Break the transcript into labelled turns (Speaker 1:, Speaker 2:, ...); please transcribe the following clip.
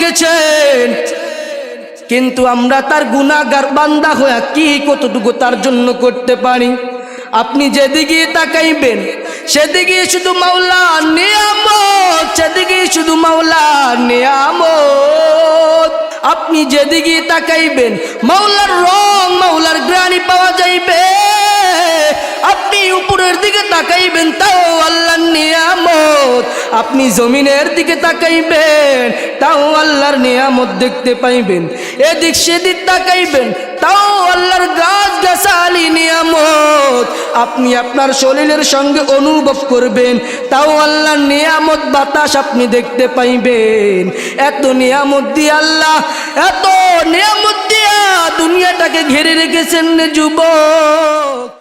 Speaker 1: দিয়েছেন কিন্তু আমরা তার গুণাগার বান্দা হয়ে কি কতটুকু তার জন্য করতে পারি? আপনি যেদিকে তাকাইবেন, সেদিকে শুধু মাওলা নিয়ামত, সেদিকে শুধু মাওলা নিয়ামত। আপনি যেদিকে তাকাইবেন, মাওলার রং, মাওলার গ্রানি পাওয়া যাইবে। আপনি উপরের দিকে তাকাইবেন, তাও আল্লাহর নিয়ামত। আপনি জমিনের দিকে তাকাইবেন আল্লাহর নিয়ামত দেখতে পাইবেন, এদিক সেদিক তাকাইবেন, তাও আল্লাহর গাছ গাছালি নিয়ামত। আপনি আপনার শরীরের সঙ্গে অনুভব করবেন, তাও আল্লাহর নিয়ামত বাতাস আপনি দেখতে পাইবেন। এত নিয়ামত দিয়ে আল্লাহ, এত নিয়ামত দিয়া দুনিয়াটাকে ঘিরে রেখেছেন রে যুবক।